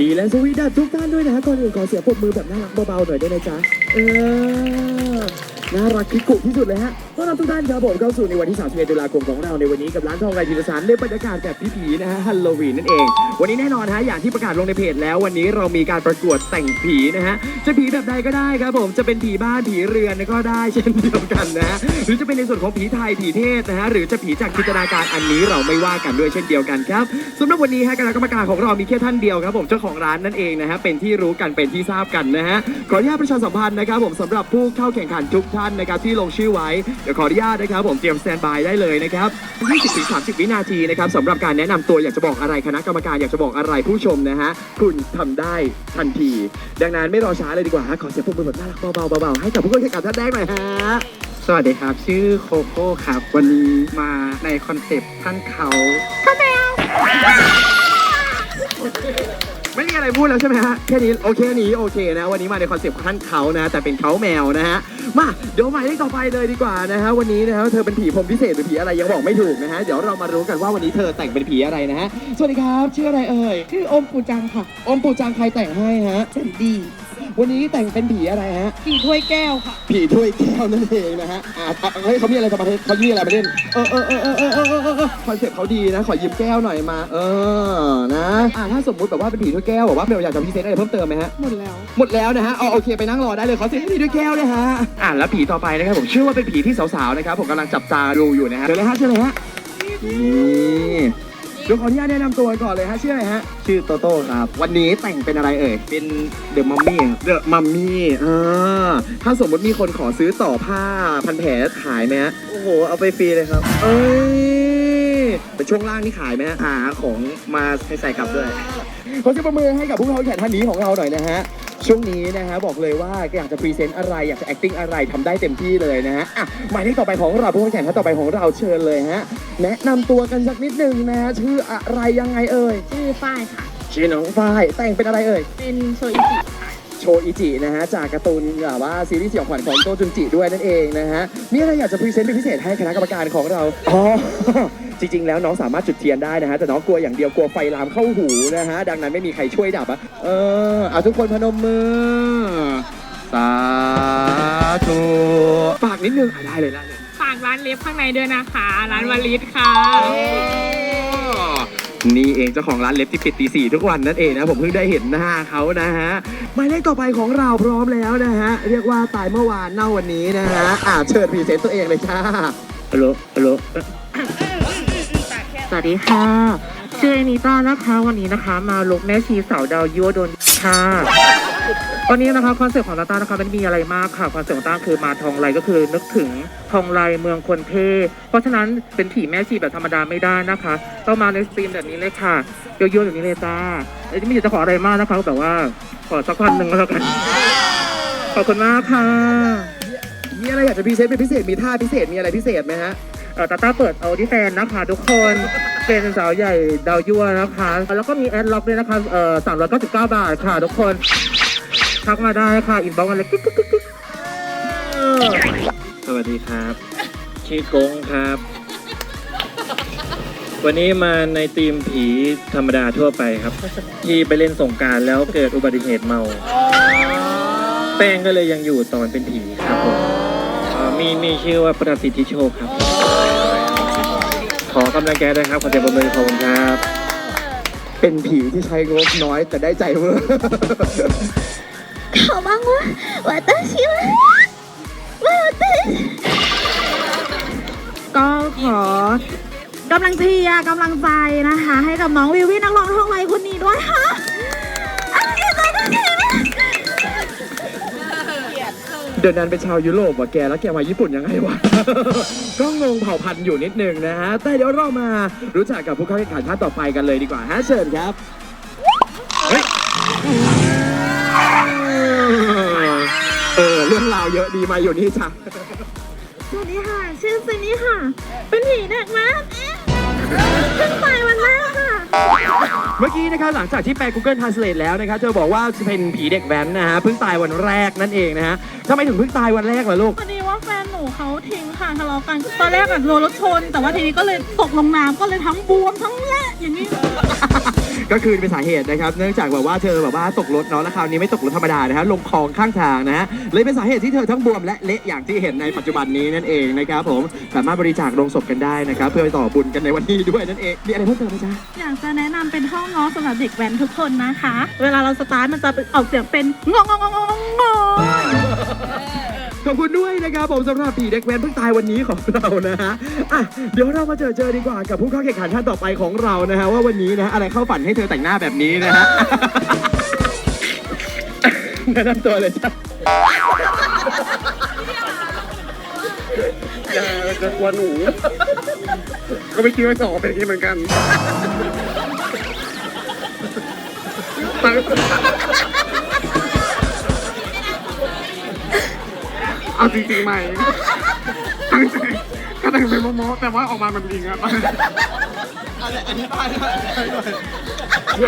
ดีและสวีดัสทุกท่านด้วยนะฮะก่อนอื่นขอเสียงปรบมือแบบน่ารักเบาๆหน่อยได้ไหมจ๊ะเออน่ารักคิกกุที่สุดเลยฮะ ต้อนรับทุกท่านครับผมเข้าสู่ในวันที่ 31 ตุลาคมของเราในวันนี้กับร้านทองไรจิรสารในบรรยากาศแบบผีๆนะฮะฮัลโลวีนนั่นเอง วันนี้แน่นอนฮะอย่างที่ประกาศลงในเพจแล้ววันนี้เรามีการประกวดแต่งผีนะฮะจะผีแบบใดก็ได้ครับผมจะเป็นผีบ้านผีเรือนก็ได้เช่นเดียวกันนะฮะหรือจะเป็นในส่วนของผีไทยผีเทศนะฮะหรือจะผีจากจินตนาการอันนี้เราไม่ว่ากันด้วยเช่นเดียวกันครับสำหรับวันนี้ฮะคณะกรรมการของเรามีแค่ท่านเดียวครับผมเจ้าของร้านนั่นเองนะฮะเป็นที่รู้กันเป็นที่ทราบกันนะฮะขออนุญาตประชาสัมพันธ์นะครับผมสำหรับผู้เข้าแข่งขันทุกท่านนะครับที่ลงชื่อไว้ดี๋ยวขออนุญาตนะครับผมเตรียมสแตนบายได้เลยนะครับ20ถึง30 วินาทีนะครับสำหรับการแนะนำตัวอยากจะบอกอะไรคณะกรรมการอยากจะบอกอะไรผู้ชมนะฮะคุณทำได้ทันที ดังนั้นไม่รอช้าเลยดีกว่าฮะขอเสียงปรบมือแบบน่ารักเบาๆเบาๆให้กับผู้เข้าแข่งขันท่านแรกหน่อยฮะ สวัสดีครับ ชื่อโคโค่ครับ วันนี้มาในคอนเซปต์ท่านเขาไม่มีอะไรพูดแล้วใช่ไหมฮะแค่นี้โอเคนี้โอเคนะ วันนี้มาในคอนเซปต์ขั้นเขานะ แต่เป็นเขาแมวนะฮะมาเดี๋ยวหมายเลขต่อไปเลยดีกว่านะฮะวันนี้นะฮะเธอเป็นผีพรหมพิเศษหรือผีอะไรยังบอกไม่ถูกนะฮะเดี๋ยวเรามารู้กันว่าวันนี้เธอแต่งเป็นผีอะไรนะฮะสวัสดีครับชื่ออะไรเอ่ยชื่ออมปูจังค่ะอมปูจังใครแต่งให้ฮะเซนดี วันนี้แต่งเป็นผีอะไรฮะ ผีถ้วยแก้วค่ะ ผีถ้วยแก้วนั่นเองนะฮะอ่าเฮ้ยเขามีอะไรประเทศเขามีอะไรประเทศเออเออเออเออเออเออคอนเซ็ปต์เขาดีนะ ขอยืมแก้วหน่อยมา เออ นะอ่าถ้าสมมุติแบบว่าเป็นผีถ้วยแก้วแบบว่าเบลอยากจะพิเศษอะไรเพิ่มเติมไหมฮะ หมดแล้ว หมดแล้วนะฮะเอาโอเคไปนั่งรอได้เลย ขอเสียงใผีถ้วยแก้วเลยฮะ อ่าแล้วผีต่อไปนะครับผมเชื่อว่าเป็นผีที่สาวๆนะครับผมกำลังจับตาดูอยู่นะฮะเดี๋ยวเลยฮะเชิญเลยฮะนี่ เดี๋ยวขออนุญาตแนะนำตัวก่อนเลยฮะชื่ออะไรฮะ ชื่อโตโต้ครับ วันนี้แต่งเป็นอะไรเอ่ย เป็นเดอะมัมมี่เดอะมัมมี่อ่าถ้าสมมติมีคนขอซื้อต่อผ้าพันแผลขายไหมฮะ โอ้โห เอาไปฟรีเลยครับ เอ้ยเป็นช่วงล่างนี่ขายไหมฮะหาของมาให้ใส่กลับด้วย ขอเสียงประมือให้กับผู้เข้าแข่งขันท่านนี้ของเราหน่อยนะฮะ ช่วงนี้นะฮะบอกเลยว่าอยากจะพรีเซนต์อะไรอยากจะ acting อะไรทำได้เต็มที่เลยนะฮะอะหมายเลขต่อไปของเราผู้เข้าแข่งขันท่านต่อไปของเราเชิญเลยฮะแนะนำตัวกันสักนิดหนึ่งนะฮะชื่ออะไรยังไงเอ่ยชื่อฝ้ายค่ะ ชื่อน้องฝ้ายแต่งเป็นอะไรเอ่ย เป็นโชอิจิโชอิจินะฮะจากการ์ตูนแบบว่าซีรีส์สยองขวัญของโตจุนจิด้วยนั่นเองนะฮะมีอะไรอยากจะพรีเซนต์เป็นพิเศษให้คณะกรรมการของเราอ๋อ จริงๆ แล้วน้องสามารถจุดเทียนได้นะฮะ แต่น้องกลัวอย่างเดียวกลัวไฟลามเข้าหูนะฮะ ดังนั้นไม่มีใครช่วยดับอะเออเอาทุกคนพนมมือ สาธุฝากนิดนึงอะได้เลยได้เลยฝากร้านเล็บข้างในด้วยนะคะ ร้านวลิตค่ะ นี่เองเจ้าของร้านเล็บที่ปิดตีสี่ทุกวันนั่นเองนะ ผมเพิ่งได้เห็นหน้าเขานะฮะ หมายเลขต่อไปของเราพร้อมแล้วนะฮะ เรียกว่าตายเมื่อวานเน่าวันนี้นะฮะอ่าเชิญพรีเซนต์ตัวเองเลยจ้าฮัลโหลฮัลโหล สวัสดีค่ะชื่อเอนิต้านะคะวันนี้นะคะ มาลุกแม่ชีสาวดาวยั่วโดนค่ะวันนี้นะคะคอนเซ็ปต์ของตาต้านะคะมันมีอะไรมากค่ะคอนเซ็ปต์ของตาคือมาทองไรก็คือ นึกถึงทองไรเมืองคนเท่เพราะฉะนั้นเป็นผีแม่ชีแบบธรรมดาไม่ได้นะคะต้องมาในสตรีมแบบนี้เลยค่ะยั่วๆแบบนี้เลยจ้าเอ้ยไม่อยากจะขออะไรมากนะคะแต่ว่าขอสักพันหนึ่งแล้วกันขอบคุณมากค่ะมีอะไรอยากจะพรีเซนต์เป็นพิเศษมีท่าพิเศษมีอะไรพิเศษไหมฮะ เออตาต้าเปิดเอาที่แฟนนะคะทุกคนเป็นสาวใหญ่ดาวยั่วนะคะ แล้วก็มีแอดล็อกด้วยนะคะเอ่อสามร้อยเก้าสิบเก้าบาทค่ะทุกคนทักมาได้ค่ะอินบ็อกซ์มาเลยกิ๊กกิ๊กกิ๊กกิ๊กเออสวัสดีครับ ชื่อกงครับ วันนี้มาในทีมผีธรรมดาทั่วไปครับ ที่ไปเล่นสงกรารแล้วเกิดอุบัติเหตุเมา แป้งก็เลยยังอยู่ตอนเป็นผีครับผมเอ่อมีมีชื่อว่าประสิทธิโชคครับ ขอกำลังใจด้วยครับขอเสียงปรบมือขอบคุณครับ เป็นผีที่ใช้งบน้อยแต่ได้ใจเวอร์เขาบองว่าว่าตาชิวว่าตาก็ขอกำลังเชียร์กำลังใจนะคะ ให้กับน้องวิววินักร้องท้องไรคนนี้ด้วยค่ะ ดินนันเป็นชาวยุโรปว่ะแกแล้วแกมาญี่ปุ่นยังไงวะ ก็งงเผ่าพันธุ์อยู่นิดนึงนะฮะ แต่เดี๋ยวเรามารู้จักกับผู้เข้าแข่งขันท่านต่อไปกันเลยดีกว่าฮะเชิญครับเฮ้ยเออเรื่องราวเยอะดีมาอยู่นี่จ้ะ สวัสดีค่ะ ชื่อซินนี่ค่ะ เป็นผีเด็กแว้นเอ๊ะเพิ่งไปวันแรกค่ะ เมื่อกี้นะครับหลังจากที่แปล Google Translate แล้วนะครับเธอบอกว่าจะเป็นผีเด็กแว้นนะฮะเพิ่งตายวันแรกนั่นเองนะฮะทำไมถึงเพิ่งตายวันแรกล่ะลูก พอดีว่าแฟนหนูเขาทิ้งค่ะทะเลาะกัน ตอนแรกอะโดนรถชน แต่ว่าทีนี้ก็เลยตกลงน้ำก็เลยทั้งบวมทั้งและอย่างนี้ ก็คือเป็นสาเหตุนะครับ เนื่องจากแบบว่าเธอแบบว่าตกรถเนาะแล้วคราวนี้ไม่ตกรถธรรมดานะฮะลงคลองข้างทางนะฮะเลยเป็นสาเหตุที่เธอทั้งบวมและเละอย่างที่เห็นในปัจจุบันนี้นั่นเองนะครับผมสามารถบริจาคโรงศพกันได้นะครับ เพื่อไปต่อบุญกันในวันนี้ด้วยนั่นเองมีอะไรเพิ่มเติมไหมจ๊ะอยากจะแนะนำเป็นท่อง้อสำหรับเด็กแว้นทุกคนนะคะ เวลาเราสตาร์ทมันจะออกเสียงเป็นงองงงงงง ขอบคุณด้วยนะครับผมสำหรับผีเด็กแว้นเพิ่งตายวันนี้ของเรานะฮะอะเดี๋ยวเรามาเจอเจอดีกว่ากับผู้เข้าแข่งขันท่านต่อไปของเรานะฮะว่าวันนี้นะฮะอะไรเข้าฝันให้เธอแต่งหน้าแบบนี้นะฮะ แนะนำตัวเลยจ้ะอย่าจะกลัวหนู ก็ไม่คิดว่าจะออกเป็นอย่างนี้เหมือนกัน เอาจริงๆไหมตั้งใจก็แต่งเป็นโมๆแต่ว่าออกมามันจริงอะ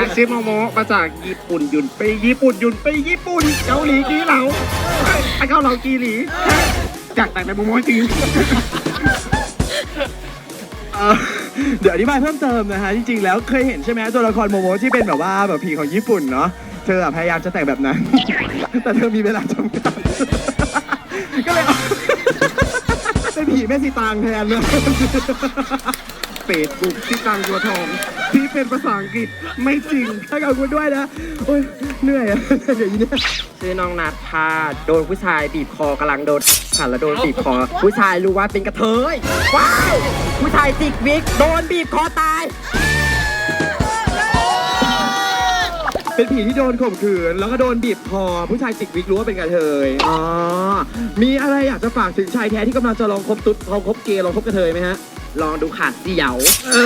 อาชีพโมโมมาจากญี่ปุ่นยุนไปญี่ปุ่นยุนไปญี่ปุ่นเกาหลีกีเหลาไอ้เกาเหลากีหลีอยากแต่งเป็นโมโมจริงเอ่อเดี๋ยวอธิบายเพิ่มเติมนะฮะจริงๆแล้วเคยเห็นใช่ไหมตัวละครโมโมที่เป็นแบบว่าแบบผีของญี่ปุ่นเนาะเธออะพยายามจะแต่งแบบนั้น แต่เธอมีเวลาจำกัด ผีแม่สีตางแทนเลยเฟซบุ๊กที่ตังตัวทอง ที่เป็นภาษาอังกฤษไม่จริงให้กับคุณด้วยนะโอ้ยเหนื่อยอะเดี๋ยวนี้เนี่ยชื่อน้องนัดค่ะโดนผู้ชายบีบคอกำลังโดนขันแล้วโดนบีบคอ ผู้ชายรู้ว่าเป็นกระเทยว้าวผู้ชายจิกวิกโดนบีบคอตาย เป็นผีที่โดนข่มขืน แล้วก็โดนบีบคอผู้ชายจิกวิกรู้ว่าเป็นกระเทยอ๋อมีอะไรอยากจะฝากถึงชายแท้ที่กำลังจะลองคบตุ๊ดลองคบเกย์ลองคบกระเทยไหมฮะลองดูขาดเสี่ยวเอ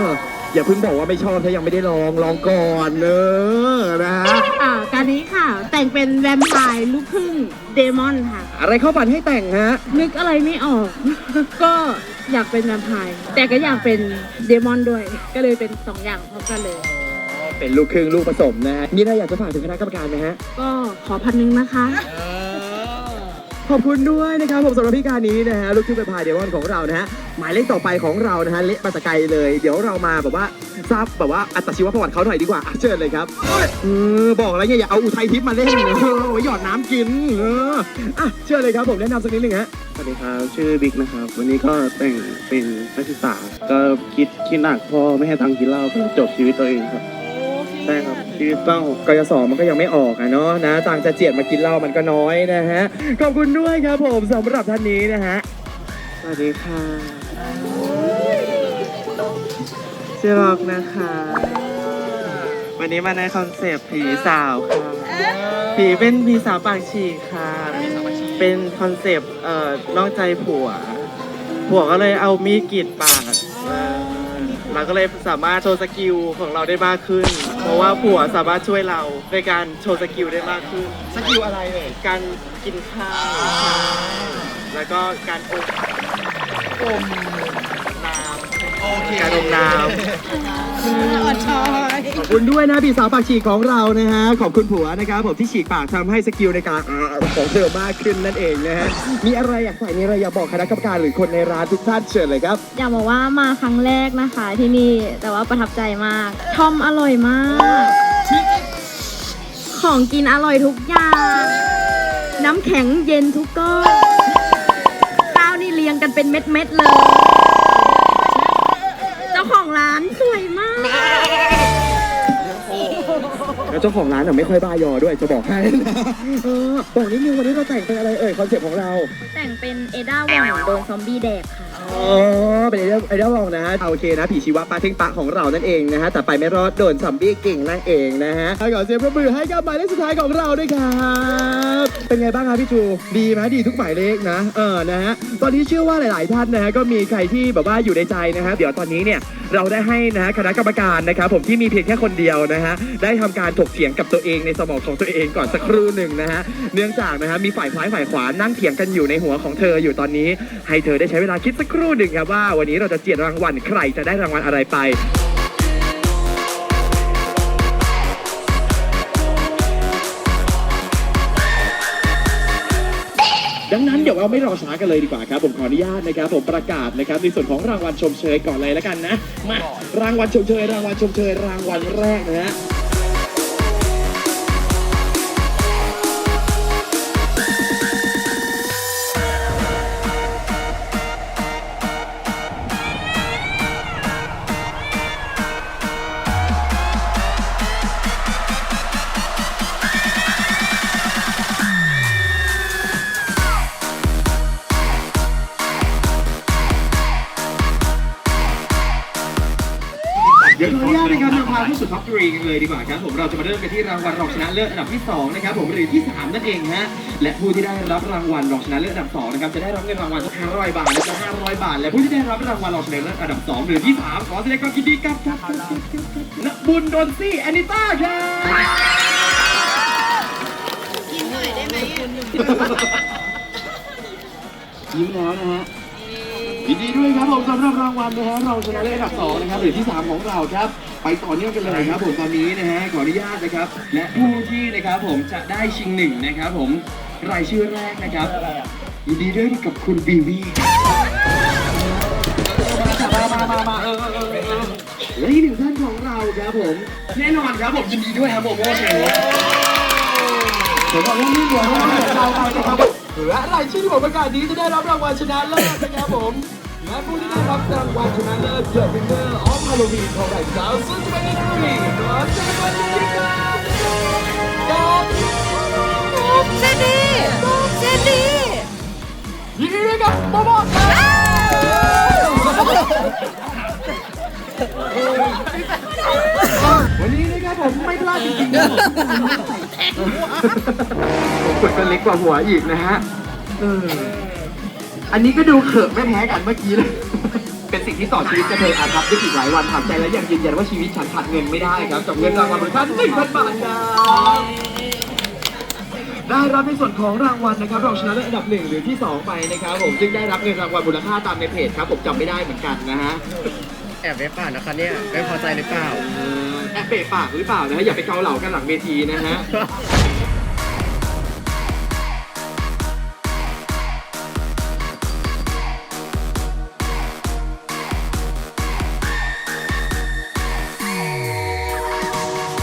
ออย่าเพิ่งบอกว่าไม่ชอบถ้ายังไม่ได้ลองลองก่อนเนอะนะฮะอ่าการนี้ค่ะ แต่งเป็นแวมไพร์ลูกครึ่งเดมอนค่ะ อะไรเข้าฝันให้แต่งฮะ นึกอะไรไม่ออก ก็อยากเป็นแวมไพร์แต่ก็อยากเป็นเดมอนด้วย ก็เลยเป็นสองอย่างพร้อมกันเลย เป็นลูกครึ่งลูกผสมนะฮะมีอะไรอยากจะฝากถึงคณะกรรมการไหมฮะ ก็ขอพันหนึ่งนะคะ ขอบคุณด้วยนะครับผมสำหรับพี่การนี้นะฮะลูกทุ่งเป็นพายเดมอนของเรานะฮะหมายเลขต่อไปของเรานะฮะเละมาแตะไกลเลย เดี๋ยวเรามาแบบว่าทราบแบบว่าอัตชีวประวัติเขาหน่อยดีกว่าอะเชิญเลยครับเออบอกแล้วไงอย่าเอาอุทัยทิพย์มาเล่นเออไว้หยอดน้ำกินเอออะเชิญเลยครับผมแนะนำสักนิดหนึ่งฮะ สวัสดีครับ ชื่อบิ๊กนะครับ วันนี้ก็แต่งเป็นนักศึกษา ก็คิดคิดหนักพอไม่ให้ตังค์กินเหล้าก็จบชีวิตตัวเองครับ ใช่ครับชีวิตเศร้ากยศมันก็ยังไม่ออกอะเนาะนะต่างจะเจียดมากินเหล้ามันก็น้อยนะฮะ ขอบคุณด้วยครับผมสำหรับท่านนี้นะฮะ สวัสดีค่ะชื่อร็อกนะคะ วันนี้มาในคอนเซปต์ผีสาวค่ะผีเป็นผีสาวปากฉีกค่ะ เป็นคอนเซปต์เอ่อนอกใจผัว ผัวก็เลยเอามีดกรีดปาก เราก็เลยสามารถโชว์สกิลของเราได้มากขึ้น เพราะว่าผัวสามารถช่วยเราในการโชว์สกิลได้มากขึ้น สกิลอะไรเอ่ยการกินข้าวใช่แล้วก็การอม อมน้ำโอเคการอมน้ขอบคุณด้วยนะพี่สาวปากฉีกของเรานะฮะ ขอบคุณผัวนะครับผมที่ฉีกปากทำให้สกิลในการอ่าของเธอมากขึ้นนั่นเองนะฮะ มีอะไรอยากใส่มีอะไรอยากบอกคณะกรรมการหรือคนในร้านทุกท่านเชิญเลยครับ อยากบอกว่ามาครั้งแรกนะคะที่นี่แต่ว่าประทับใจมาก ทอมอร่อยมาก ของกินอร่อยทุกอย่าง น้ำแข็งเย็นทุกก้อนข้าวนี่เรียงกันเป็นเม็ดๆเลย แล้วเจ้าของร้านอะไม่ค่อยบ้ายอด้วยจะบอกให้นะเออบอกนิดนึงวันนี้เราแต่งเป็นอะไรเอ่ยคอนเซ็ปต์ของเราแต่งเป็นเอด้าหว่องโดนซอมบี้แดกค่ะ อ๋อเป็นไอเดียไอเดียลองนะฮะเอาโอเคนะ ผีชีวะปาเท่งปะของเรานั่นเองนะฮะแต่ไปไม่รอดโดนซัมบี้เก่งนั่นเองนะฮะขอเสียงปรบมือให้กับหมายเลขสุดท้ายของเราด้วยครับ เป็นไงบ้างครับพี่จู ดีไหมดีทุกหมายเลขนะ เออ นะฮะ ตอนนี้เชื่อว่าหลาย ๆ ท่านนะฮะก็มีใครที่แบบว่าอยู่ในใจนะฮะ เดี๋ยวตอนนี้เนี่ยเราได้ให้นะฮะคณะกรรมการนะครับผมที่มีเพียงแค่คนเดียวนะฮะได้ทำการถกเถียงกับตัวเองในสมองของตัวเองก่อนสักครู่หนึ่งนะฮะเนื่องจากนะฮะมีฝ่ายซ้ายฝ่ายขวานั่งเถียงกันอยู่ในหัวของเธออยู่ตอนนี้ ให้เธอได้ใช้เวลาคิดสักครู่หนึ่งครับว่า วันนี้เราจะเจียดรางวัลใครจะได้รางวัลอะไรไป ดังนั้นเดี๋ยวเราไม่รอช้ากันเลยดีกว่าครับ ผมขออนุญาตนะครับผมประกาศนะครับในส่วนของรางวัลชมเชยก่อนเลยแล้วกันนะมารางวัลชมเชยรางวัลชมเชยรางวัลแรกนะฮะ ท็อปทรีกันเลยดีกว่าครับผมเราจะมาเริ่มกันที่รางวัลรองชนะเลิศอันดับที่สองนะครับผมหรือที่สามนั่นเองฮะและผู้ที่ได้รับรางวัลรองชนะเลิศอันดับสองนะครับจะได้รับเงินรางวัล500 บาทและจะ500 บาท และผู้ที่ได้รับรางวัลรองชนะเลิศอันดับสองหรือที่สามขอแสดงความยินดีกับครับครับครับครับณบุญดนซี่แอนิต้าครับยิ้มแล้วนะฮะ ยินดีด้วยครับผมสำหรับรางวัลนะฮะรองชนะเลิศอันดับสองนะครับหรือที่สามของเราครับ ไปต่อเนื่องกันเลยครับผมตอนนี้นะฮะขออนุญาตนะครับ และผู้ที่นะครับผมจะได้ชิงหนึ่งนะครับผมรายชื่อแรกนะครับยินดีด้วยกับคุณบีวีมามามามาเออเออเออเออและอีกหนึ่งท่านของเราครับผม แน่นอนครับผมยินดีด้วยครับผมโอเคผมบอกว่านี่เหลือรางวัลของเราไปนะครับ และรายชื่อที่ผมประกาศนี้จะได้รับรางวัลชนะเลิศนะครับผมและผู้ที่ได้รับรางวัลชนะเลิศ The Winner of Halloween ของราสาวซึ่งจะเป็นที่หนึ่งขอแสดงความยินดีกับกับเซนดี้เซนดี้ยินดีด้วยกับโมโมครับวันนี้นะครับผมไม่พลาดจริงๆ นะผมกดกันเล็กกว่าหัวอีกนะฮะเอออันนี้ก็ดูเขิบไม่แพ้กันเมื่อกี้เลย เป็นสิ่งที่ต่อชีวิตกระเทยอาครับได้อีกหลายวันทำใจและยังยืนยันว่าชีวิตฉันขาดเงินไม่ได้ครับกับเงินรางวัลมูลค่าหนึ่งพันบาทครับได้รับในส่วนของรางวัลนะครับรองชนะเลิศอันดับหนึ่งหรือที่สองไปนะครับผมซึ่งได้รับเงินรางวัลมูลค่าตามในเพจครับผมจำไม่ได้เหมือนกันนะฮะ แอบเว็บป่านะคะเนี่ยไม่พอใจหรือเปล่า แอบเบะปากหรือเปล่านะฮะอย่าไปเกาเหล่ากันหลังเวทีนะฮะ